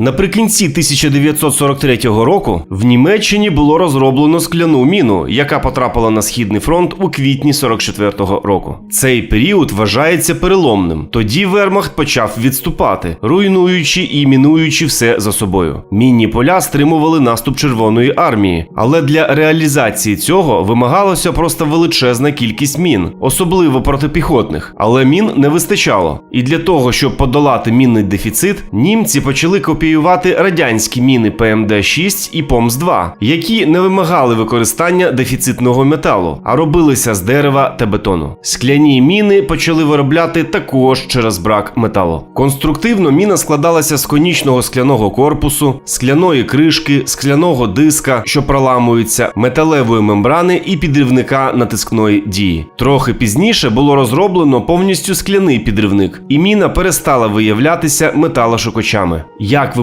Наприкінці 1943 року в Німеччині було розроблено скляну міну, яка потрапила на східний фронт у квітні 44-го року. Цей період вважається переломним. Тоді Вермахт почав відступати, руйнуючи і мінуючи все за собою. Мінні поля стримували наступ Червоної армії, але для реалізації цього вимагалося просто величезна кількість мін, особливо протипіхотних. Але мін не вистачало. І для того, щоб подолати мінний дефіцит, німці почали копіювати радянські міни ПМД-6 і ПОМС-2, які не вимагали використання дефіцитного металу, а робилися з дерева та бетону. Скляні міни почали виробляти також через брак металу. Конструктивно міна складалася з конічного скляного корпусу, скляної кришки, скляного диска, що проламується, металевої мембрани і підривника натискної дії. Трохи пізніше було розроблено повністю скляний підривник, і міна перестала виявлятися металошукачами. Як